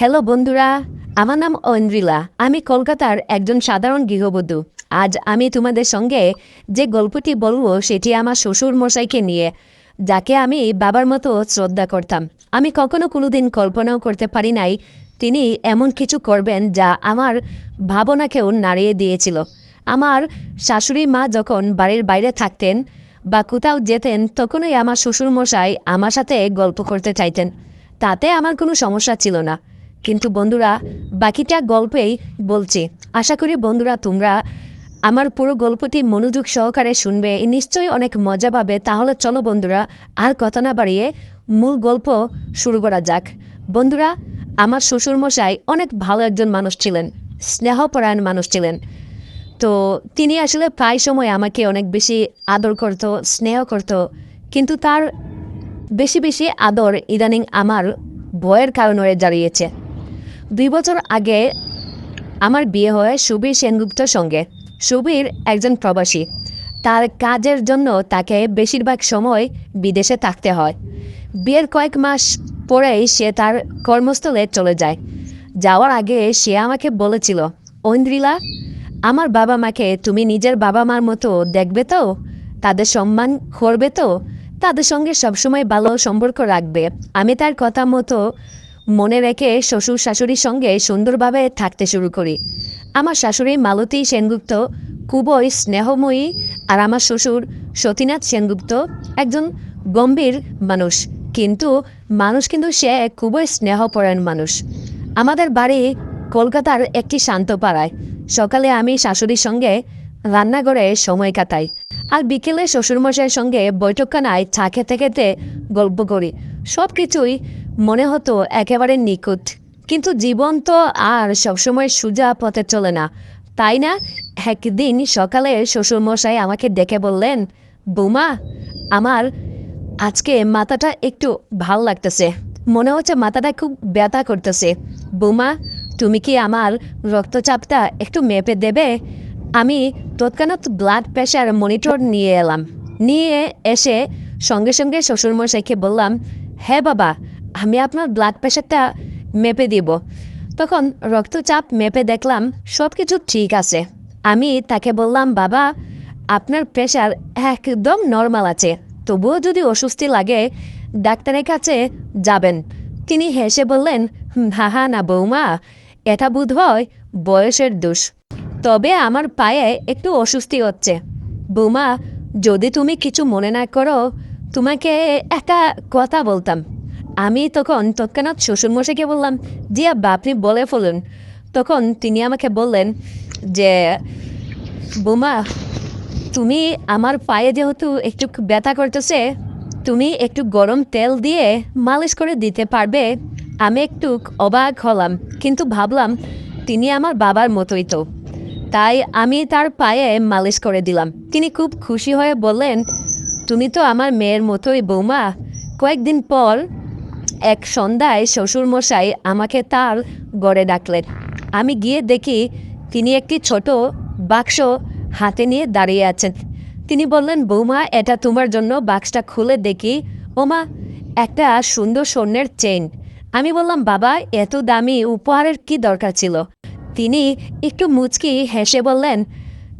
Hello বন্ধুরা, আমার নাম ঐন্দ্রিলা আমি কলকাতার একজন সাধারণ গৃহবধূ। আজ আমি তোমাদের সঙ্গে যে গল্পটি বলব সেটি আমার শ্বশুর মশাইকে নিয়ে, যাকে আমি বাবার মতো শ্রদ্ধা করতাম। আমি কখনো কোনোদিন কল্পনাও করতে পারি নাই, তিনি এমন কিছু করবেন যা আমার ভাবনাকেও নাড়িয়ে দিয়েছিল। আমার শাশুড়ি মা যখন বাড়ির বাইরে থাকতেন বা কোথাও যেতেন, তখনই আমার শ্বশুরমশাই আমার সাথে গল্প করতে চাইতেন। তাতে আমার কোনো সমস্যা ছিল না। কিন্তু বন্ধুরা, বাকিটা গল্পেই বলছি। আশা করি বন্ধুরা তোমরা আমার পুরো গল্পটি মনোযোগ সহকারে শুনবে নিশ্চয়ই অনেক মজা পাবে। তাহলে চলো বন্ধুরা, আর কথা না বাড়িয়ে মূল গল্প শুরু করা যাক। বন্ধুরা, আমার শ্বশুরমশাই অনেক ভালো একজন মানুষ ছিলেন, স্নেহপরায়ণ মানুষ ছিলেন। তো তিনি আসলে প্রায় সময় আমাকে অনেক বেশি আদর করত, স্নেহ করত। কিন্তু তার বেশি বেশি আদর ইদানিং আমার ভয়ের কারণ হয়ে দাঁড়িয়েছে দুই বছর আগে আমার বিয়ে হয় সুবীর সেনগুপ্তর সঙ্গে। সুবীর একজন প্রবাসী। তার কাজের জন্য তাকে বেশিরভাগ সময় বিদেশে থাকতে হয়। বিয়ের কয়েক মাস পরেই সে তার কর্মস্থলে চলে যায়। যাওয়ার আগে সে আমাকে বলেছিল, ঐন্দ্রিলা, আমার বাবা মাকে তুমি নিজের বাবা মার মতো দেখবে তো? তাদের সম্মান করবে তো? তাদের সঙ্গে সবসময় ভালো সম্পর্ক রাখবে। আমি তার কথা মতো মনে রেখে শ্বশুর শাশুড়ির সঙ্গে সুন্দরভাবে থাকতে শুরু করি। আমার শাশুড়ি মালতী সেনগুপ্ত খুবই স্নেহময়ী, আর আমার শ্বশুর সতীনাথ সেনগুপ্ত একজন গম্ভীর মানুষ। কিন্তু মানুষ কিন্তু সে খুবই স্নেহপরায়ণ মানুষ। আমাদের বাড়ি কলকাতার একটি শান্ত পাড়ায়। সকালে আমি শাশুড়ির সঙ্গে রান্নাঘরে সময় কাটাই। আর বিকেলে শ্বশুরমশাইয়ের সঙ্গে বৈঠকখানায় চা খেতে খেতে গল্প করি। সব কিছুই মনে হতো একেবারে নিখুঁত। কিন্তু জীবন তো আর সবসময় সোজা পথে চলে না। তাই না? একদিন সকালে শ্বশুরমশাই আমাকে ডেকে বললেন, বৌমা, আমার আজকে মাথাটা একটু ভালো লাগতেছে। মনে হচ্ছে মাথাটা খুব ব্যথা করতেছে। বৌমা, তুমি কি আমার রক্তচাপটা একটু মেপে দেবে? আমি তৎক্ষণাৎ ব্লাড প্রেশার মনিটর নিয়ে এলাম। নিয়ে এসে সঙ্গে সঙ্গে শ্বশুরমশাইকে বললাম হ্যাঁ বাবা আমি আপনার ব্লাড প্রেশারটা মেপে দিব। তখন রক্তচাপ মেপে দেখলাম সব কিছু ঠিক আছে। আমি তাকে বললাম, বাবা, আপনার প্রেশার একদম নর্মাল আছে। তবুও যদি অস্বস্তি লাগে, ডাক্তারের কাছে যাবেন। তিনি হেসে বললেন, হা হা না বৌমা, এটা বোধ হয় বয়সের দোষ। তবে আমার পায়ে একটু অস্বস্তি হচ্ছে। বৌমা, যদি তুমি কিছু মনে না করো, তোমাকে একটা কথা বলতাম। আমি তখন তৎক্ষণাৎ শ্বশুরমশাইকে বললাম জি আব্বা আপনি বলে ফেলুন। তখন তিনি আমাকে বললেন যে, বোমা, তুমি আমার পায়ে যেহেতু একটু ব্যথা করতেছে, তুমি একটু গরম তেল দিয়ে মালিশ করে দিতে পারবে। আমি একটু অবাক হলাম, কিন্তু ভাবলাম তিনি আমার বাবার মতোই তো। তাই আমি তার পায়ে মালিশ করে দিলাম। তিনি খুব খুশি হয়ে বললেন, তুমি তো আমার মেয়ের মতোই বৌমা। কয়েকদিন পর এক সন্ধ্যায় শ্বশুরমশাই আমাকে তার গড়ে ডাকলেন। আমি গিয়ে দেখি তিনি একটি ছোট বাক্স হাতে নিয়ে দাঁড়িয়ে আছেন। তিনি বললেন, বৌমা, এটা তোমার জন্য বাক্সটা খুলে দেখি। ওমা, একটা সুন্দর স্বর্ণের চেন আমি বললাম, বাবা, এত দামি উপহারের কি দরকার ছিল? তিনি একটু মুচকি হেসে বললেন,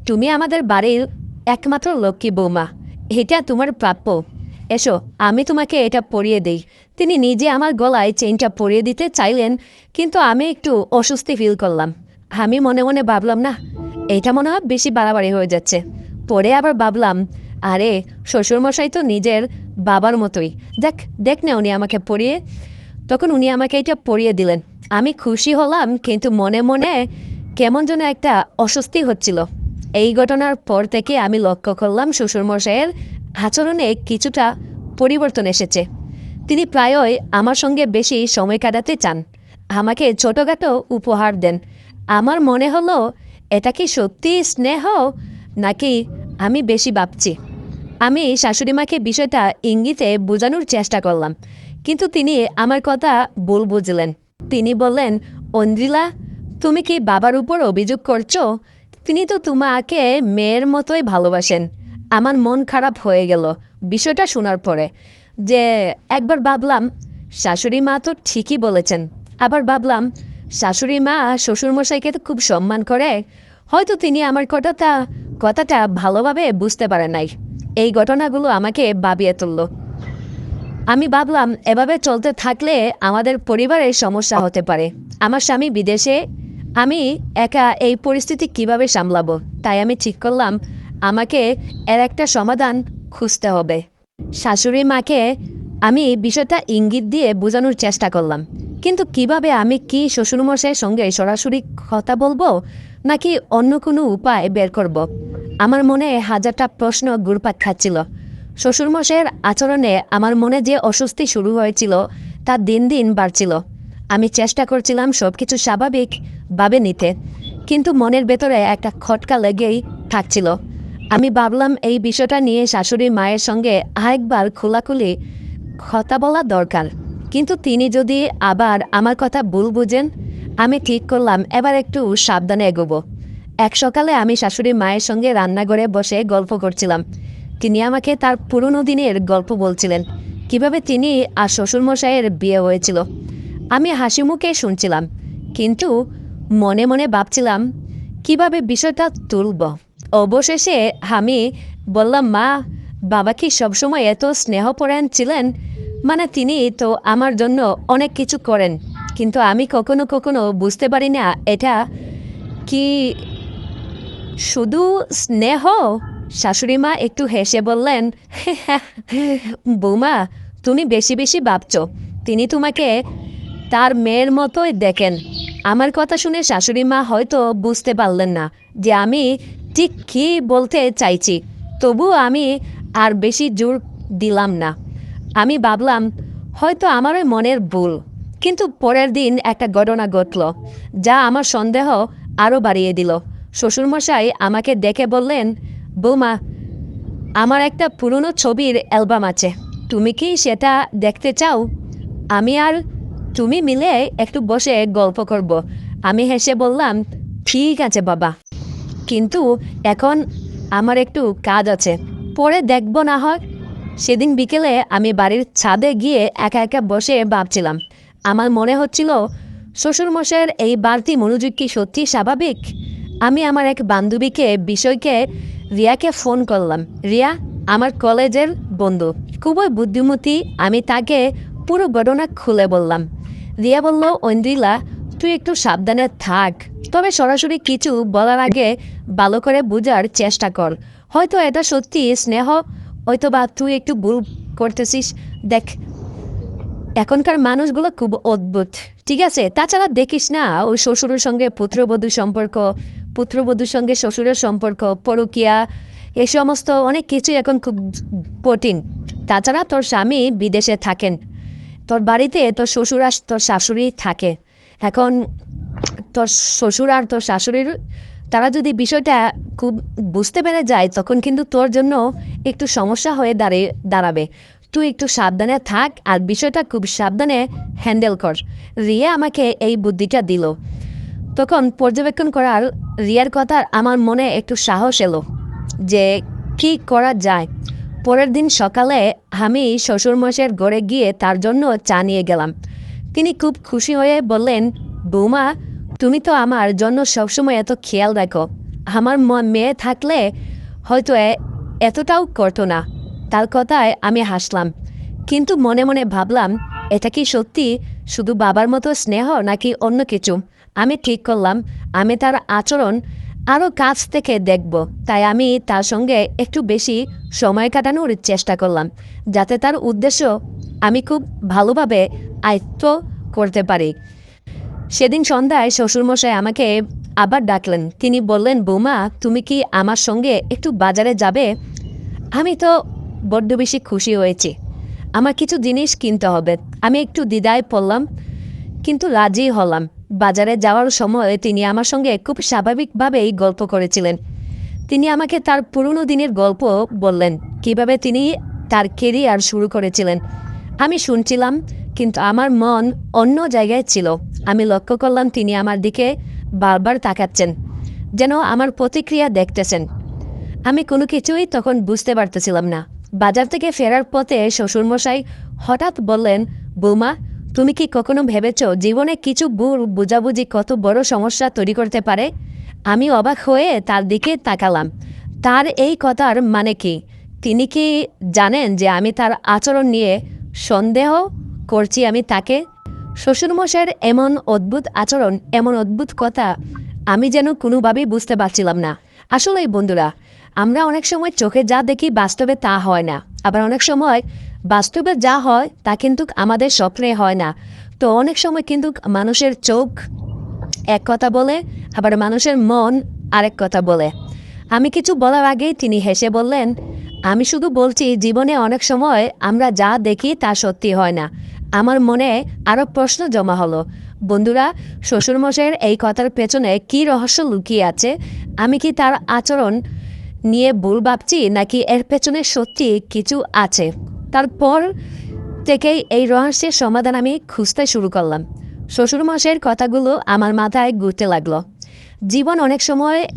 তুমি আমাদের বাড়ির একমাত্র লক্ষ্মী বৌমা, এটা তোমার প্রাপ্য। এসো, আমি তোমাকে এটা পরিয়ে দেই। তিনি নিজে আমার গলায় চেইনটা পরিয়ে দিতে চাইলেন, কিন্তু আমি একটু অস্বস্তি ফিল করলাম। আমি মনে মনে ভাবলাম না এটা মনে হয় বেশি বাড়াবাড়ি হয়ে যাচ্ছে। পরে আবার ভাবলাম, আরে, শ্বশুরমশাই তো নিজের বাবার মতোই। দেখ দেখ না উনি আমাকে পরিয়ে। তখন উনি আমাকে এটা পরিয়ে দিলেন। আমি খুশি হলাম, কিন্তু মনে মনে কেমন যেন একটা অস্বস্তি হচ্ছিল। এই ঘটনার পর থেকে আমি লক্ষ্য করলাম শ্বশুরমশাইয়ের আচরণে কিছুটা পরিবর্তন এসেছে। তিনি প্রায়ই আমার সঙ্গে বেশি সময় কাটাতে চান। আমাকে ছোটোখাটো উপহার দেন। আমার মনে হলো, এটা কি সত্যি স্নেহ? নাকি আমি বেশি ভাবছি? আমি শাশুড়িমাকে বিষয়টা ইঙ্গিতে বোঝানোর চেষ্টা করলাম, কিন্তু তিনি আমার কথা ভুল বুঝলেন। তিনি বললেন, অন্দ্রিলা, তুমি কি বাবার উপর অভিযোগ করছ? তিনি তো তোমাকে মেয়ের মতোই ভালোবাসেন। আমার মন খারাপ হয়ে গেল বিষয়টা শোনার পরে যে একবার ভাবলাম, শাশুড়ি মা তো ঠিকই বলেছেন। আবার ভাবলাম, শাশুড়ি মা শ্বশুরমশাইকে তো খুব সম্মান করে, হয়তো তিনি আমার কথাটা কথাটা ভালোভাবে বুঝতে পারে নাই। এই ঘটনাগুলো আমাকে ভাবিয়ে তুললো। আমি ভাবলাম, এভাবে চলতে থাকলে আমাদের পরিবারের সমস্যা হতে পারে। আমার স্বামী বিদেশে, আমি একা এই পরিস্থিতি কীভাবে সামলাবো? তাই আমি ঠিক করলাম আমাকে এর একটা সমাধান খুঁজতে হবে। শাশুড়ি মাকে আমি বিষয়টা ইঙ্গিত দিয়ে বোঝানোর চেষ্টা করলাম। কিন্তু কীভাবে আমি কি শ্বশুরমশাইয়ের সঙ্গে সরাসরি কথা বলব নাকি অন্য কোনো উপায় বের করব। আমার মনে হাজারটা প্রশ্ন ঘুরপাক খাচ্ছিল। শ্বশুরমশাইয়ের আচরণে আমার মনে যে অস্বস্তি শুরু হয়েছিল, তা দিন দিন বাড়ছিল। আমি চেষ্টা করছিলাম সব কিছু স্বাভাবিকভাবে নিতে, কিন্তু মনের ভেতরে একটা খটকা লেগেই থাকছিল। আমি ভাবলাম এই বিষয়টা নিয়ে শাশুড়ি মায়ের সঙ্গে আরেকবার খোলাখুলি কথা বলা দরকার। কিন্তু তিনি যদি আবার আমার কথা ভুল বুঝেন, আমি ঠিক করলাম, এবার একটু সাবধানে এগোবো। এক সকালে আমি শাশুড়ি মায়ের সঙ্গে রান্নাঘরে বসে গল্প করছিলাম। তিনি আমাকে তার পুরনো দিনের গল্প বলছিলেন, কীভাবে তিনি আর শ্বশুরমশাইয়ের বিয়ে হয়েছিল। আমি হাসি মুখে শুনছিলাম, কিন্তু মনে মনে ভাবছিলাম, কীভাবে বিষয়টা তুলব। অবশেষে আমি বললাম, মা, বাবা কি সবসময় এত স্নেহপরায়ণ ছিলেন? মানে তিনি তো আমার জন্য অনেক কিছু করেন। কিন্তু আমি কখনো কখনো বুঝতে পারি না, এটা কি শুধু স্নেহ? শাশুড়ি মা একটু হেসে বললেন, বৌমা, তুমি বেশি বেশি ভাবছ। তিনি তোমাকে তার মেয়ের মতোই দেখেন। আমার কথা শুনে শাশুড়ি মা হয়তো বুঝতে পারলেন না যে আমি ঠিক কী বলতে চাইছি? তবু আমি আর বেশি জোর দিলাম না। আমি ভাবলাম, হয়তো আমারই মনের ভুল। কিন্তু পরের দিন একটা ঘটনা ঘটল, যা আমার সন্দেহ আরও বাড়িয়ে দিল। শ্বশুরমশাই আমাকে দেখে বললেন, বৌমা, আমার একটা পুরনো ছবির অ্যালবাম আছে। তুমি কি সেটা দেখতে চাও? আমি আর তুমি মিলে একটু বসে গল্প করব। আমি হেসে বললাম, ঠিক আছে বাবা। কিন্তু এখন আমার একটু কাজ আছে। পরে দেখব না হয়। সেদিন বিকেলে আমি বাড়ির ছাদে গিয়ে একা একা বসে ভাবছিলাম। আমার মনে হচ্ছিল, শ্বশুরমশাইয়ের এই বাড়তি মনোযোগ কি সত্যি স্বাভাবিক? আমি আমার এক বান্ধবীকে, বিষয়কে, রিয়াকে ফোন করলাম। রিয়া আমার কলেজের বন্ধু। খুবই বুদ্ধিমতী, আমি তাকে পুরো ঘটনা খুলে বললাম। রিয়া বলল, ঐন্দ্রিলা তুই একটু সাবধানে থাক। তবে সরাসরি কিছু বলার আগে ভালো করে বোঝার চেষ্টা কর। হয়তো এটা সত্যি স্নেহ হয়তো বা তুই একটু ভুল করতেছিস। দেখ, এখনকার মানুষগুলো খুব অদ্ভুত। ঠিক আছে? তাছাড়া দেখিস না, ওই শ্বশুরের সঙ্গে পুত্রবধূ সম্পর্ক, পুত্রবধূর সঙ্গে শ্বশুরের সম্পর্ক, পরকিয়া এই সমস্ত অনেক কিছুই এখন খুব কঠিন। তাছাড়া তোর স্বামী বিদেশে থাকেন। তোর বাড়িতে তোর শ্বশুর আর তোর শাশুড়ি থাকে। এখন তোর শ্বশুর আর তোর শাশুড়ির, তারা যদি বিষয়টা খুব বুঝতে পেরে যায়, তখন কিন্তু তোর জন্য একটু সমস্যা হয়ে দাঁড়িয়ে দাঁড়াবে। তুই একটু সাবধানে থাক আর বিষয়টা খুব সাবধানে হ্যান্ডেল কর। রিয়া আমাকে এই বুদ্ধিটা দিল। তখন পর্যবেক্ষণ করার রিয়ার কথা আমার মনে একটু সাহস এলো যে কি করা যায়। পরের দিন সকালে আমি শ্বশুরমশাইয়ের ঘরে গিয়ে তার জন্য চা নিয়ে গেলাম। তিনি খুব খুশি হয়ে বললেন, বৌমা, তুমি তো আমার জন্য সবসময় এত খেয়াল রাখো। আমার মেয়ে থাকলে হয়তো এতটাও করতো না। তার কথায় আমি হাসলাম। কিন্তু মনে মনে ভাবলাম, এটা কি সত্যি শুধু বাবার মতো স্নেহ নাকি অন্য কিছু? আমি ঠিক করলাম, আমি তার আচরণ আরও কাছ থেকে দেখব। তাই আমি তার সঙ্গে একটু বেশি সময় কাটানোর চেষ্টা করলাম, যাতে তার উদ্দেশ্য আমি খুব ভালোভাবে আয়ত্ত করতে পারি। সেদিন সন্ধ্যায় শ্বশুরমশাই আমাকে আবার ডাকলেন। তিনি বললেন, বৌমা, তুমি কি আমার সঙ্গে একটু বাজারে যাবে? আমি তো বড্ড বেশি খুশি হয়েছি। আমার কিছু জিনিস কিনতে হবে। আমি একটু দ্বিধায় পড়লাম, কিন্তু রাজি হলাম। বাজারে যাওয়ার সময় তিনি আমার সঙ্গে খুব স্বাভাবিকভাবেই গল্প করেছিলেন। তিনি আমাকে তার পুরনো দিনের গল্প বললেন, কীভাবে তিনি তার কেরিয়ার শুরু করেছিলেন। আমি শুনছিলাম, কিন্তু আমার মন অন্য জায়গায় ছিল। আমি লক্ষ্য করলাম তিনি আমার দিকে বারবার তাকাচ্ছেন, যেন আমার প্রতিক্রিয়া দেখতেছেন। আমি কোনো কিছুই তখন বুঝতে পারতেছিলাম না। বাজার থেকে ফেরার পথে শ্বশুরমশাই হঠাৎ বললেন, বৌমা, তুমি কি কখনো ভেবেছ জীবনে কিছু ভুল, বুঝাবুঝি কত বড় সমস্যা তৈরি করতে পারে? আমি অবাক হয়ে তার দিকে তাকালাম। তার এই কথার মানে কি? তিনি কি জানেন যে আমি তার আচরণ নিয়ে সন্দেহ করছি আমি তাকে। শ্বশুরমশাইয়ের এমন অদ্ভুত আচরণ, এমন অদ্ভুত কথা আমি যেন কোনোভাবেই বুঝতে পারছিলাম না। আসলে বন্ধুরা, আমরা অনেক সময় চোখে যা দেখি বাস্তবে তা হয় না। আবার অনেক সময় বাস্তবে যা হয় তা কিন্তু আমাদের স্বপ্নে হয় না। তো অনেক সময় কিন্তু মানুষের চোখ এক কথা বলে, আবার মানুষের মন আরেক কথা বলে। আমি কিছু বলার আগেই তিনি হেসে বললেন আমি শুধু বলছি, জীবনে অনেক সময় আমরা যা দেখি তা সত্যি হয় না। আমার মনে আরও প্রশ্ন জমা হলো, বন্ধুরা, শ্বশুরমশাইয়ের এই কথার পেছনে কী রহস্য লুকিয়ে আছে? আমি কি তার আচরণ নিয়ে ভুল ভাবছি, নাকি এর পেছনে সত্যি কিছু আছে? তারপর থেকেই এই রহস্যের সমাধান আমি খুঁজতে শুরু করলাম। শ্বশুরমশাইয়ের কথাগুলো আমার মাথায় ঘুরতে লাগল। জীবন অনেক সময়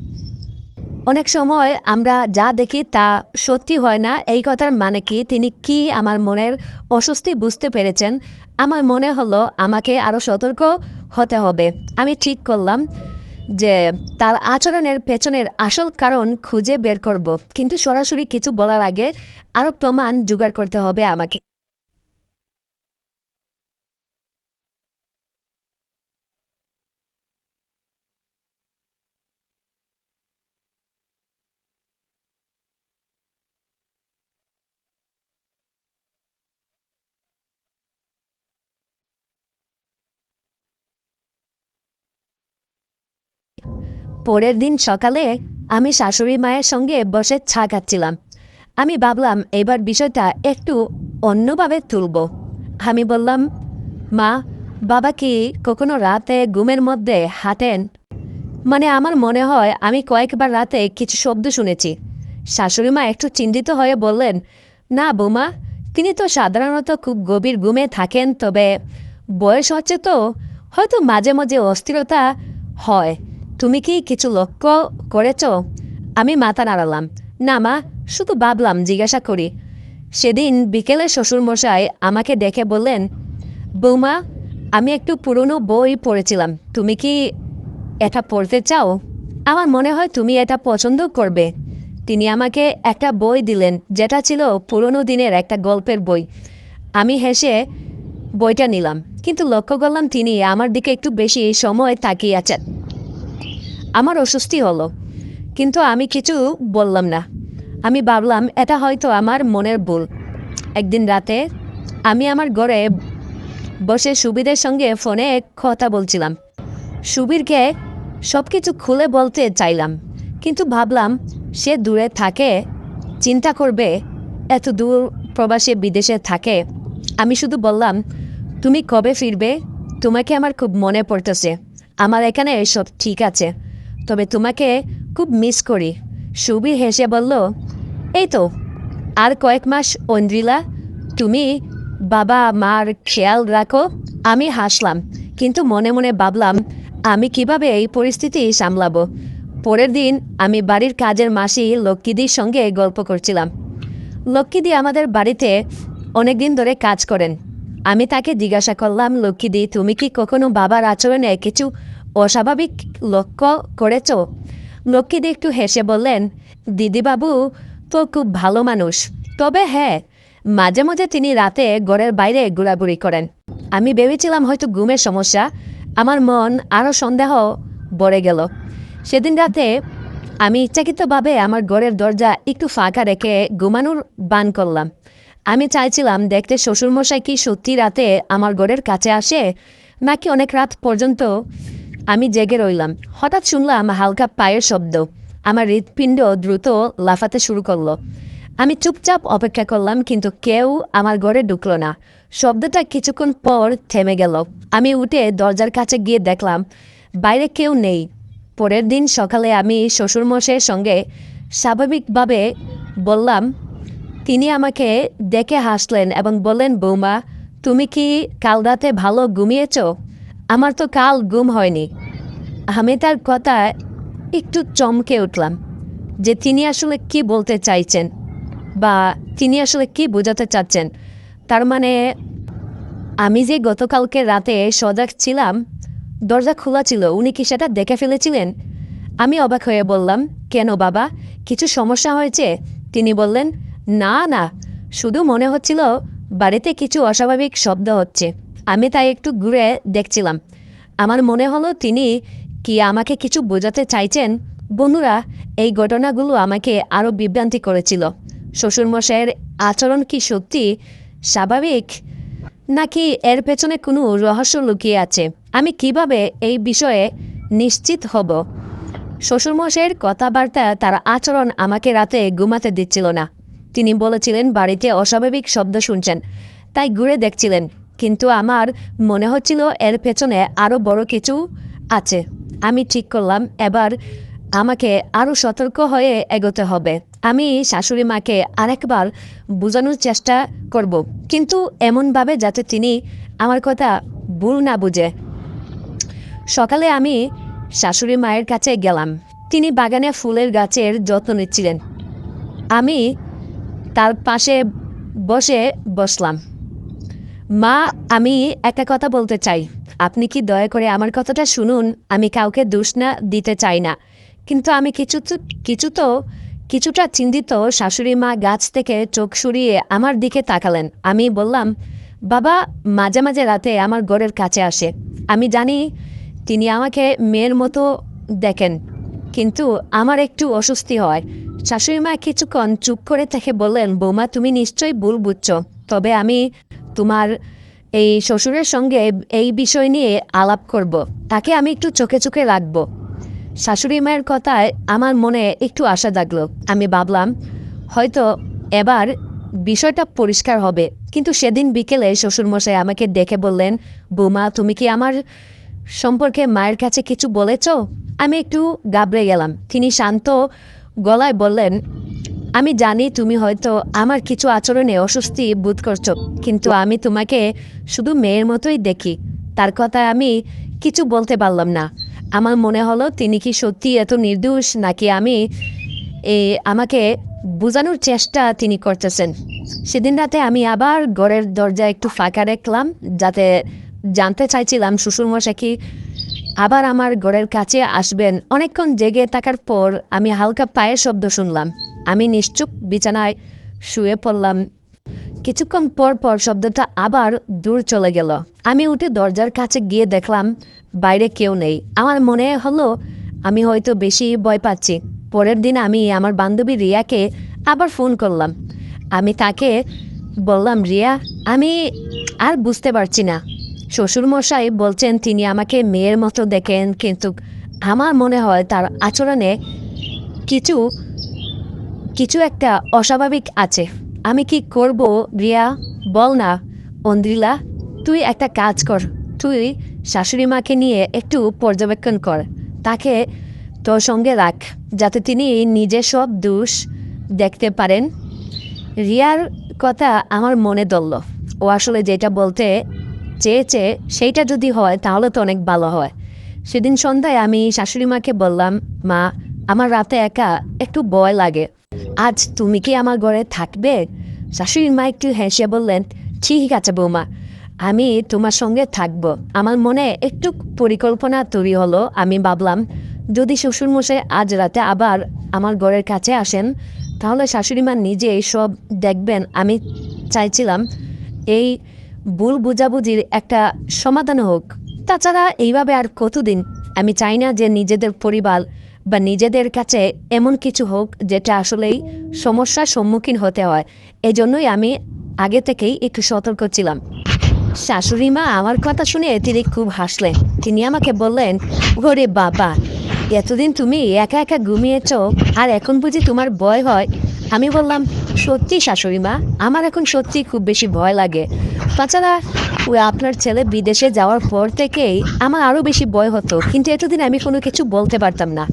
অনেক সময় আমরা যা দেখি তা সত্যি হয় না। এই কথার মানে কি? তিনি কি আমার মনের অস্বস্তি বুঝতে পেরেছেন? আমার মনে হলো আমাকে আরও সতর্ক হতে হবে। আমি ঠিক করলাম যে তার আচরণের পেছনের আসল কারণ খুঁজে বের করব। কিন্তু সরাসরি কিছু বলার আগে আরও প্রমাণ জোগাড় করতে হবে আমাকে। পরের দিন সকালে আমি শাশুড়ি মায়ের সঙ্গে বসে ছা খাচ্ছিলাম। আমি ভাবলাম, এবার বিষয়টা একটু অন্যভাবে তুলব। আমি বললাম, মা, বাবা কি কখনো রাতে ঘুমের মধ্যে হাঁটেন? মানে আমার মনে হয়, আমি কয়েকবার রাতে কিছু শব্দ শুনেছি। শাশুড়ি মা একটু চিন্তিত হয়ে বললেন, না বৌমা, তিনি তো সাধারণত খুব গভীর ঘুমে থাকেন, তবে বয়স হচ্ছে তো, হয়তো মাঝে মাঝে অস্থিরতা হয়। তুমি কি কিছু লক্ষ্য করেছ? আমি মাথা নাড়ালাম। না মা, শুধু ভাবলাম, জিজ্ঞাসা করি। সেদিন বিকেলে শ্বশুরমশাই আমাকে দেখে বললেন, বৌমা, আমি একটু পুরনো বই পড়েছিলাম। তুমি কি এটা পড়তে চাও? আমার মনে হয় তুমি এটা পছন্দ করবে। তিনি আমাকে একটা বই দিলেন, যেটা ছিল পুরনো দিনের একটা গল্পের বই। আমি হেসে বইটা নিলাম, কিন্তু লক্ষ্য করলাম তিনি আমার দিকে একটু বেশি সময় তাকিয়ে আছেন। আমার অস্বস্তি হলো। কিন্তু আমি কিছু বললাম না। আমি ভাবলাম, এটা হয়তো আমার মনের ভুল। একদিন রাতে আমি আমার ঘরে বসে সুবিদের সঙ্গে ফোনে কথা বলছিলাম। সুবীরকে সব কিছু খুলে বলতে চাইলাম। কিন্তু ভাবলাম, সে দূরে থাকে, চিন্তা করবে, এত দূর প্রবাসে বিদেশে থাকে। আমি শুধু বললাম, তুমি কবে ফিরবে? তোমাকে আমার খুব মনে পড়তেছে। আমার এখানে সব ঠিক আছে। তবে তোমাকে খুব মিস করি। সুবীর হেসে বলল, এই তো, আর কয়েক মাস ঐন্দ্রিলা তুমি বাবা মার খেয়াল রাখো, আমি হাসলাম। কিন্তু মনে মনে ভাবলাম, আমি কীভাবে এই পরিস্থিতি সামলাবো? পরের দিন আমি বাড়ির কাজের মাসি লক্ষ্মীদির সঙ্গে গল্প করছিলাম। লক্ষ্মীদি আমাদের বাড়িতে অনেক দিন ধরে কাজ করেন। আমি তাকে জিজ্ঞাসা করলাম, লক্ষ্মীদি, তুমি কি কখনো বাবার আচরণে কিছু অস্বাভাবিক লক্ষ্য করেছ? লক্ষ্মীদি একটু হেসে বললেন, দিদিবাবু, তো খুব ভালো মানুষ। তবে হ্যাঁ মাঝে মাঝে তিনি রাতে ঘরের বাইরে ঘোরাঘুরি করেন। আমি ভেবেছিলাম হয়তো ঘুমের সমস্যা। আমার মন আরও সন্দেহ বড়ে গেল। সেদিন রাতে আমি ইচ্ছাকৃতভাবে আমার ঘরের দরজা একটু ফাঁকা রেখে ঘুমানোর বান করলাম। আমি চাইছিলাম দেখতে শ্বশুরমশাই কি সত্যি রাতে আমার ঘরের কাছে আসে, নাকি অনেক রাত পর্যন্ত আমি জেগে রইলাম। হঠাৎ শুনলাম হালকা পায়ের শব্দ। আমার হৃৎপিণ্ড দ্রুত লাফাতে শুরু করল। আমি চুপচাপ অপেক্ষা করলাম, কিন্তু কেউ আমার ঘরে ঢুকলো না। শব্দটা কিছুক্ষণ পর থেমে গেল। আমি উঠে দরজার কাছে গিয়ে দেখলাম, বাইরে কেউ নেই। পরের দিন সকালে আমি শ্বশুরমশাইয়ের সঙ্গে স্বাভাবিকভাবে বললাম, তিনি আমাকে দেখে হাসলেন এবং বললেন, বৌমা, তুমি কি কাল রাতে ভালো ঘুমিয়েছ আমার তো কাল গুম হয়নি। আমি তার কথা একটু চমকে উঠলাম যে তিনি আসলে কি বলতে চাইছেন বা তিনি আসলে কি বোঝাতে চাচ্ছেন। তার মানে আমি যে গতকালকে রাতে সজাগ ছিলাম, দরজা খোলা ছিল, উনি কি সেটা দেখে ফেলেছিলেন? আমি অবাক হয়ে বললাম, কেন বাবা? কিছু সমস্যা হয়েছে? তিনি বললেন, না না, শুধু মনে হচ্ছিল বাড়িতে কিছু অস্বাভাবিক শব্দ হচ্ছে। আমি তাই একটু ঘুরে দেখছিলাম। আমার মনে হলো তিনি কি আমাকে কিছু বোঝাতে চাইছেন? বন্ধুরা, এই ঘটনাগুলো আমাকে আরও বিভ্রান্তি করেছিল। শ্বশুরমশাইয়ের আচরণ কি সত্যি স্বাভাবিক? নাকি এর পেছনে কোনো রহস্য লুকিয়ে আছে? আমি কীভাবে এই বিষয়ে নিশ্চিত হব? শ্বশুরমশাইয়ের কথাবার্তা, তার আচরণ আমাকে রাতে ঘুমাতে দিচ্ছিল না। তিনি বলেছিলেন, বাড়িতে অস্বাভাবিক শব্দ শুনছেন। তাই ঘুরে দেখছিলেন। কিন্তু আমার মনে হচ্ছিল এর পেছনে আরও বড় কিছু আছে। আমি ঠিক করলাম, এবার আমাকে আরও সতর্ক হয়ে এগোতে হবে। আমি শাশুড়ি মাকে আরেকবার বোঝানোর চেষ্টা করব, কিন্তু এমনভাবে যাতে তিনি আমার কথা ভুল না বুঝে। সকালে আমি শাশুড়ি মায়ের কাছে গেলাম। তিনি বাগানে ফুলের গাছের যত্ন নিচ্ছিলেন। আমি তার পাশে বসে বসলাম। মা, আমি একটা কথা বলতে চাই। আপনি কি দয়া করে আমার কথাটা শুনুন? আমি কাউকে দোষ না, দিতে চাই না। কিন্তু আমি কিছু কিছু তো কিছুটা চিন্তিত শাশুড়ি মা গাছ থেকে চোখ সরিয়ে আমার দিকে তাকালেন। আমি বললাম, বাবা, মাঝে মাঝে রাতে আমার ঘরের কাছে আসে। আমি জানি তিনি আমাকে মেয়ের মতো দেখেন, কিন্তু আমার একটু অস্বস্তি হয়। শাশুড়ি মা কিছুক্ষণ চুপ করে থেকে বললেন, বৌমা, তুমি নিশ্চয়ই ভুল বুঝছ। তবে আমি তোমার এই শ্বশুরের সঙ্গে এই বিষয় নিয়ে আলাপ করব। তাকে আমি একটু চোখে চোখে রাখব। শাশুড়ি মায়ের কথায় আমার মনে একটু আশা জাগলো। আমি ভাবলাম, হয়তো এবার বিষয়টা পরিষ্কার হবে। কিন্তু সেদিন বিকেলে শ্বশুরমশাই আমাকে ডেকে বললেন, বৌমা, তুমি কি আমার সম্পর্কে মায়ের কাছে কিছু বলেছ? আমি একটু গাবড়ে গেলাম। তিনি শান্ত গলায় বললেন আমি জানি তুমি হয়তো আমার কিছু আচরণে অস্বস্তি বোধ করছ, কিন্তু আমি তোমাকে শুধু মেয়ের মতোই দেখি। তার কথায় আমি কিছু বলতে পারলাম না। আমার মনে হলো তিনি কি সত্যি এত নির্দোষ, নাকি আমি এ, আমাকে বোঝানোর চেষ্টা তিনি করতেছেন। সেদিন রাতে আমি আবার ঘরের দরজা একটু ফাঁকা রাখলাম যাতে জানতে চাইছিলাম শ্বশুরমশাই কি আবার আমার ঘরের কাছে আসবেন। অনেকক্ষণ জেগে থাকার পর আমি হালকা পায়ের শব্দ শুনলাম। আমি নিশ্চুপ বিছানায় শুয়ে পড়লাম। কিছুক্ষণ পর পর শব্দটা আবার দূর চলে গেল। আমি উঠে দরজার কাছে গিয়ে দেখলাম, বাইরে কেউ নেই। আমার মনে হলো, আমি হয়তো বেশি ভয় পাচ্ছি। পরের দিন আমি আমার বান্ধবী রিয়াকে আবার ফোন করলাম। আমি তাকে বললাম, রিয়া, আমি আর বুঝতে পারছি না। শ্বশুরমশাই বলছেন, তিনি আমাকে মেয়ের মতো দেখেন, কিন্তু আমার মনে হয় তার আচরণে কিছু কিছু একটা অস্বাভাবিক আছে। আমি কি করব রিয়া? বল না। অন্দ্রিলা, তুই একটা কাজ কর। তুই শাশুড়ি মাকে নিয়ে একটু পর্যবেক্ষণ কর। তাকে তোর সঙ্গে রাখ, যাতে তিনি নিজে সব দোষ দেখতে পারেন। রিয়ার কথা আমার মনে দলল ও আসলে যেটা বলতে চেয়েছে সেইটা যদি হয়, তাহলে তো অনেক ভালো হয়। সেদিন সন্ধ্যায় আমি শাশুড়ি মাকে বললাম, মা, আমার রাতে একা একটু ভয় লাগে। আজ তুমি কি আমার ঘরে থাকবে? শাশুড়ি মা একটু হেসে বললেন, ঠিক আছে বৌমা, আমি তোমার সঙ্গে থাকব। আমার মনে একটু পরিকল্পনা তৈরি হলো। আমি ভাবলাম, যদি শ্বশুরমশাই আজ রাতে আবার আমার ঘরের কাছে আসেন, তাহলে শাশুড়ি মা নিজে সব দেখবেন। আমি চাইছিলাম, এই ভুল বুঝাবুঝির একটা সমাধান হোক। তাছাড়া এইভাবে আর কতদিন? আমি চাই না যে নিজেদের পরিবার বা নিজেদের কাছে এমন কিছু হোক যেটা আসলেই সমস্যার সম্মুখীন হতে হয়। এজন্যই আমি আগে থেকেই একটু সতর্ক ছিলাম। শাশুড়ি মা আমার কথা শুনে তিনি খুব হাসলেন। তিনি আমাকে বললেন, ওরে বাবা এতদিন তুমি একা একা ঘুমিয়েছ, আর এখন বুঝি তোমার ভয় হয়। আমি বললাম, সত্যি শাশুড়ি মা, আমার এখন সত্যি খুব বেশি ভয় লাগে। তাছাড়া, ওই আপনার ছেলে বিদেশে যাওয়ার পর থেকেই আমার আরও বেশি ভয় হতো, কিন্তু এতদিন আমি কোনো কিছু বলতে পারতাম না।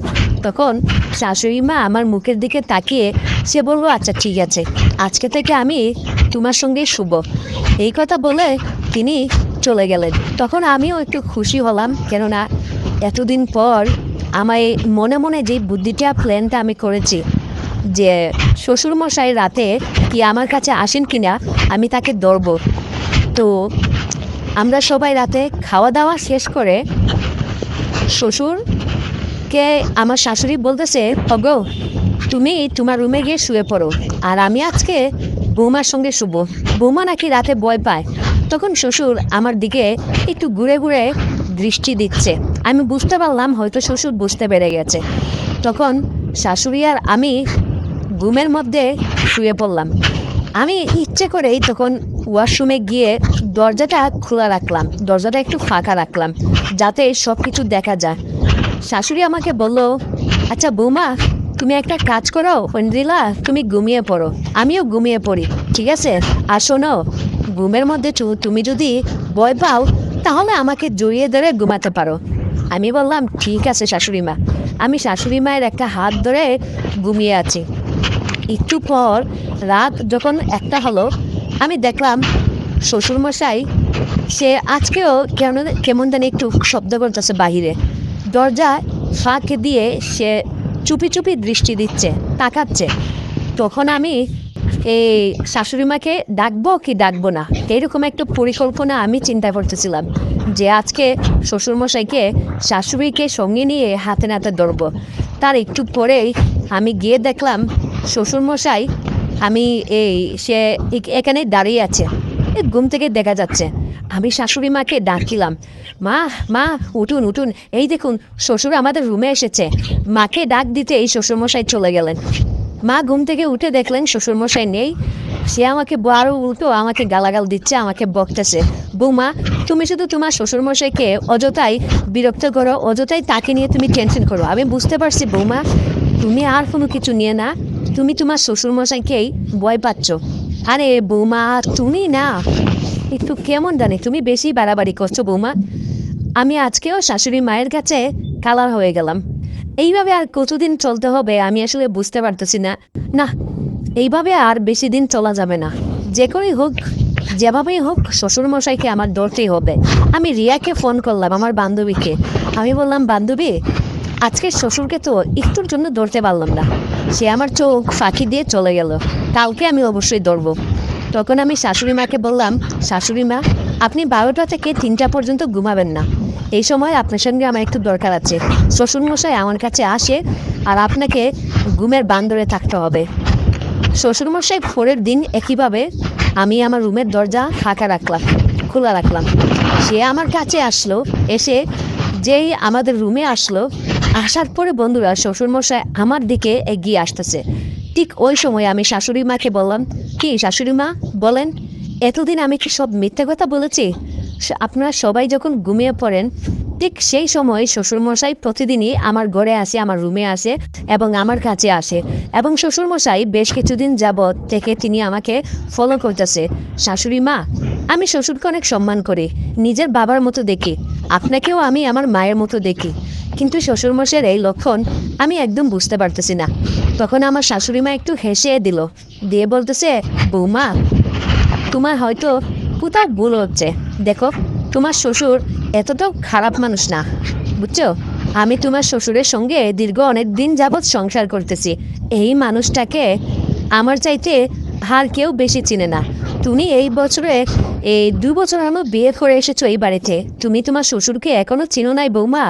তখন শাশুড়ি মা আমার মুখের দিকে তাকিয়ে, সে বলল আচ্ছা ঠিক আছে। আজকে থেকে আমি তোমার সঙ্গে শুভ এই কথা বলে তিনি চলে গেলেন। তখন আমিও একটু খুশি হলাম, কেননা এতদিন পর আমায় মনে মনে যে বুদ্ধিটা প্ল্যানটা আমি করেছি যে শ্বশুরমশাই রাতে কি আমার কাছে আসেন কি না আমি তাকে ধরবো। তো আমরা সবাই রাতে খাওয়া দাওয়া শেষ করে শ্বশুর কে আমার শাশুড়ি বলতেছে, অগো, তুমি তোমার রুমে গিয়ে শুয়ে পড়ো। আর আমি আজকে বৌমার সঙ্গে শুব। বৌমা নাকি রাতে ভয় পায়। তখন শ্বশুর আমার দিকে একটু ঘুরে ঘুরে দৃষ্টি দিচ্ছে। আমি বুঝতে পারলাম হয়তো শ্বশুর বুঝতে পেরে গেছে। তখন শাশুড়ি আর আমি ঘুমের মধ্যে শুয়ে পড়লাম। আমি ইচ্ছে করেই তখন ওয়াশরুমে গিয়ে দরজাটা খোলা রাখলাম। দরজাটা একটু ফাঁকা রাখলাম, যাতে সব কিছু দেখা যায়। শাশুড়ি আমাকে বলল আচ্ছা বৌমা, তুমি একটা কাজ করো ঐন্দ্রিলা তুমি ঘুমিয়ে পড়ো। আমিও ঘুমিয়ে পড়ি, ঠিক আছে? আর শোনো ঘুমের মধ্যে তুমি যদি ভয় পাও, তাহলে আমাকে জড়িয়ে ধরে ঘুমাতে পারো। আমি বললাম, ঠিক আছে শাশুড়ি মা। আমি শাশুড়ি মায়ের একটা হাত ধরে ঘুমিয়ে আছি। একটু পর রাত যখন একটা হলো, আমি দেখলাম শ্বশুরমশাই, সে আজকেও কেমন কেমন জানি একটু শব্দ করতেছে বাহিরে। দরজা ফাঁক দিয়ে সে চুপি চুপি দৃষ্টি দিচ্ছে, তাকাচ্ছে। তখন আমি এই শাশুড়িমাকে ডাকবো কি ডাকবো না? এইরকম একটা পরিকল্পনা আমি চিন্তা করতেছিলাম যে আজকে শ্বশুরমশাইকে শাশুড়িকে সঙ্গে নিয়ে হাতে নাতে ধরবো। তার একটু পরেই আমি গিয়ে দেখলাম শ্বশুরমশাই আমি এই সে এখানে দাঁড়িয়ে আছে। ঘুম থেকে দেখা যাচ্ছে। আমি শাশুড়ি মাকে ডাকিলাম, মা মা, উঠুন উঠুন। এই দেখুন, শ্বশুর আমাদের রুমে এসেছে। মাকে ডাক দিতে এই শ্বশুরমশাই চলে গেলেন। মা ঘুম থেকে উঠে দেখলেন শ্বশুরমশাই নেই। সে আমাকে আরও উল্টো আমাকে গালাগাল দিচ্ছে, আমাকে বকতেছে বৌমা, তুমি শুধু তোমার শ্বশুরমশাইকে অযথাই বিরক্ত করো, অযথাই তাকে নিয়ে তুমি টেনশন করো। আমি বুঝতে পারছি বৌমা, তুমি আর কোনো কিছু নিয়ে না, তুমি তোমার শ্বশুরমশাইকেই ভয় পাচ্ছ। আরে বৌমা, তুমি না, একটু কেমন জানি, তুমি বেশি বাড়াবাড়ি করছ বৌমা। আমি আজকেও শাশুড়ি মায়ের কাছে কালার হয়ে গেলাম। এইভাবে আর কতদিন চলতে হবে আমি আসলে বুঝতে পারতেছি না। না, এইভাবে আর বেশি দিন চলা যাবে না। যে করেই হোক, যেভাবেই হোক, শ্বশুরমশাইকে আমার ধরতেই হবে। আমি রিয়াকে ফোন করলাম, আমার বান্ধবীকে। আমি বললাম, বান্ধবী, আজকে শ্বশুরকে তো একটুর জন্য ধরতে পারলাম না। সে আমার চোখ ফাঁকি দিয়ে চলে গেল। কালকে আমি অবশ্যই ধরবো। তখন আমি শাশুড়ি মাকে বললাম, শাশুড়ি মা আপনি বারোটা থেকে তিনটা পর্যন্ত ঘুমাবেন না। এই সময় আপনার সঙ্গে আমার একটু দরকার আছে। শ্বশুরমশাই আমার কাছে আসে আর আপনাকে ঘুমের বান্দরে থাকতে হবে। শ্বশুরমশাই পরের দিন একইভাবে আমি আমার রুমের দরজা ফাঁকা রাখলাম, খোলা রাখলাম। সে আমার কাছে আসলো, এসে যেই আমাদের রুমে আসলো, আসার পরে বন্ধুরা শ্বশুরমশাই আমার দিকে এগিয়ে আসতেছে। ঠিক ওই সময় আমি শাশুড়ি মাকে বললাম, কি শাশুড়ি মা? বলেন। এতদিন আমি কি সব মিথ্যা কথা বলেছি? আপনারা সবাই যখন ঘুমিয়ে পড়েন, ঠিক সেই সময় শ্বশুরমশাই প্রতিদিনই আমার ঘরে আসে, আমার রুমে আসে এবং আমার কাছে আসে। এবং শ্বশুরমশাই বেশ কিছুদিন যাবৎ থেকে তিনি আমাকে ফলো করতেছে। শাশুড়ি মা, আমি শ্বশুরকে অনেক সম্মান করি, নিজের বাবার মতো দেখি, আপনাকেও আমি আমার মায়ের মতো দেখি। কিন্তু শ্বশুরমশাইয়ের এই লক্ষণ আমি একদম বুঝতে পারতেছি না। তখন আমার শাশুড়ি মা একটু হেসে দিল, দিয়ে বলতেছে, বৌমা তোমার হয়তো কোথাও ভুল হচ্ছে। দেখো, তোমার শ্বশুর এতটাও খারাপ মানুষ না, বুঝছ? আমি তোমার শ্বশুরের সঙ্গে দীর্ঘ অনেক দিন যাবৎ সংসার করতেছি। এই মানুষটাকে আমার চাইতে আর কেউ বেশি চিনে না। তুমি এই বছরে, এই দু বছর আমার বিয়ে করে এসেছ এই বাড়িতে। তুমি তোমার শ্বশুরকে এখনও চিনো নাই বৌমা।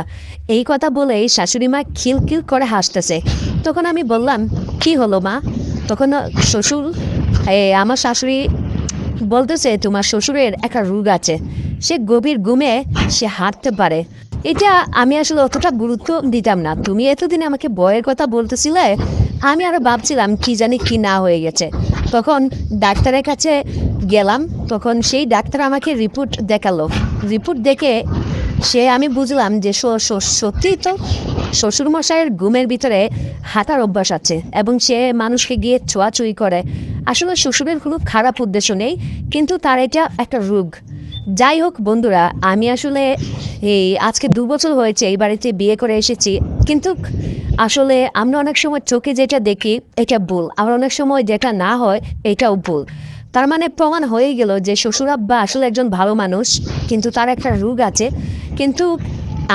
এই কথা বলে শাশুড়ি মা খিল খিল করে হাসতেছে। তখন আমি বললাম, কি হলো মা? তখন শ্বশুর আমার শাশুড়ি বলতেছে তোমার শ্বশুরের একটা রোগ আছে। সে গভীর ঘুমে সে হাঁটতে পারে। এটা আমি আসলে অতটা গুরুত্ব দিতাম না। তুমি এতদিন আমাকে বয়ের কথা বলতেছিলে, আমি আরও ভাবছিলাম কি জানি কি না হয়ে গেছে। তখন ডাক্তারের কাছে গেলাম, তখন সেই ডাক্তার আমাকে রিপোর্ট দেখাল। রিপোর্ট দেখে সে আমি বুঝলাম যে সত্যিই তো শ্বশুরমশাইয়ের ঘুমের ভিতরে হাঁটার অভ্যাস আছে এবং সে মানুষকে গিয়ে ছোঁয়াছুঁই করে। আসলে শ্বশুরের কোনো খারাপ উদ্দেশ্য নেই, কিন্তু তার এটা একটা রোগ। যাই হোক বন্ধুরা, আমি আসলে এই আজকে দু বছর হয়েছে, এই বাড়িতে বিয়ে করে এসেছি, কিন্তু আসলে আমরা অনেক সময় চোখে যেটা দেখি, এটা ভুল। আবার অনেক সময় যেটা না হয়, এটাও ভুল। তার মানে প্রমাণ হয়ে গেল যে শ্বশুর আব্বা আসলে একজন ভালো মানুষ, কিন্তু তার একটা রোগ আছে। কিন্তু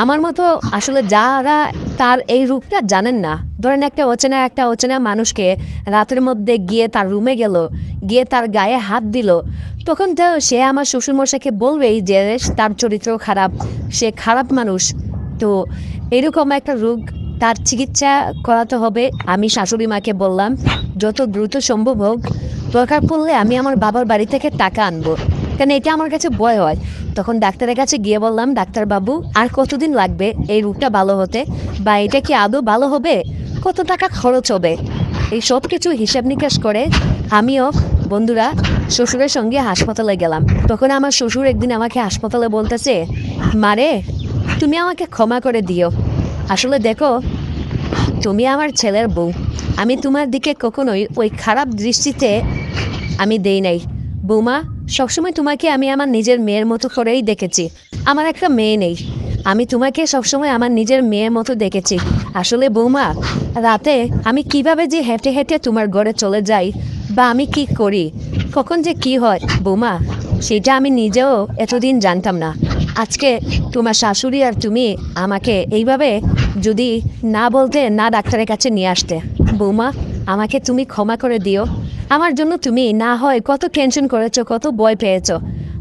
আমার মতো আসলে যারা তার এই রূপটা জানেন না, ধরেন একটা অচেনা একটা অচেনা মানুষকে রাতের মধ্যে গিয়ে তার রুমে গেল, গিয়ে তার গায়ে হাত দিল, তখন তো সে আমার শ্বশুরমশাইকে বলবেই যে তার চরিত্র খারাপ, সে খারাপ মানুষ। তো এরকম একটা রোগ তার চিকিৎসা করাতে হবে, আমি শাশুড়ি মাকে বললাম, যত দ্রুত সম্ভব হোক, দরকার পড়লে আমি আমার বাবার বাড়ি থেকে টাকা আনব। কারণ এটা আমার কাছে ভয় হয়। তখন ডাক্তারের কাছে গিয়ে বললাম, ডাক্তারবাবু, আর কতদিন লাগবে? এই রোগটা ভালো হতে? বা এটা কি আদৌ ভালো হবে? কত টাকা খরচ হবে? এই সব কিছু হিসাব নিকাশ করে আমিও, বন্ধুরা, শ্বশুরের সঙ্গে হাসপাতালে গেলাম। তখন আমার শ্বশুর একদিন আমাকে হাসপাতালে বলতেছে মারে তুমি আমাকে ক্ষমা করে দিও। আসলে দেখো, তুমি আমার ছেলের বউ। আমি তোমার দিকে কখনোই ওই খারাপ দৃষ্টিতে আমি দেই নাই। বৌমা, সবসময় তোমাকে আমি আমার নিজের মেয়ের মতো করেই দেখেছি। আমার একটা মেয়ে নেই। আমি তোমাকে সবসময় আমার নিজের মেয়ের মতো দেখেছি। আসলে বৌমা, রাতে আমি কীভাবে যে হেঁটে হেঁটে তোমার ঘরে চলে যাই বা আমি কি করি, কখন যে কি হয়, বৌমা, সেটা আমি নিজেও এতদিন জানতাম না। আজকে তোমার শাশুড়ি আর তুমি আমাকে এইভাবে যদি না বলতে, না ডাক্তারের কাছে নিয়ে আসতে। বৌমা, আমাকে তুমি ক্ষমা করে দিও। আমার জন্য তুমি না হয় কত টেনশন করেছ, কত ভয় পেয়েছ।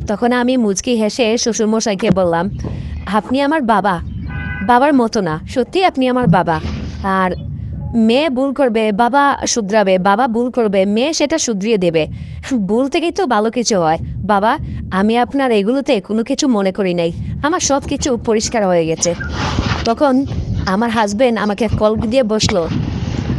তখন আমি মুচকি হেসে শ্বশুরমশাইকে বললাম, আপনি আমার বাবা। বাবার মতো না সত্যি আপনি আমার বাবা। আর মেয়ে ভুল করবে, বাবা শুধরাবে, বাবা ভুল করবে, মেয়ে সেটা শুধরিয়ে দেবে। ভুল থেকেই তো ভালো কিছু হয়। বাবা, আমি আপনার এগুলোতে কোনো কিছু মনে করি নাই। আমার সব কিছু পরিষ্কার হয়ে গেছে। তখন আমার হাজবেন্ড আমাকে কল দিয়ে বসল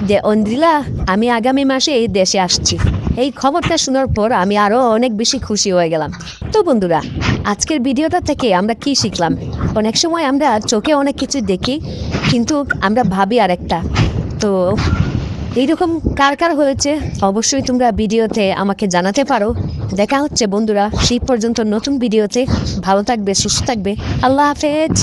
যে, অন্দ্রিলা, আমি আগামী মাসে এই দেশে আসছি। এই খবরটা শোনার পর আমি আরও অনেক বেশি খুশি হয়ে গেলাম। তো বন্ধুরা, আজকের ভিডিওটা থেকে আমরা কি শিখলাম? অনেক সময় আমরা চোখে অনেক কিছু দেখি, কিন্তু আমরা ভাবি আরেকটা। তো এইরকম কার কার হয়েছে, অবশ্যই তোমরা ভিডিওতে আমাকে জানাতে পারো। দেখা হচ্ছে বন্ধুরা, সেই পর্যন্ত নতুন ভিডিওতে ভালো থাকবে, সুস্থ থাকবে। আল্লাহ হাফেজ।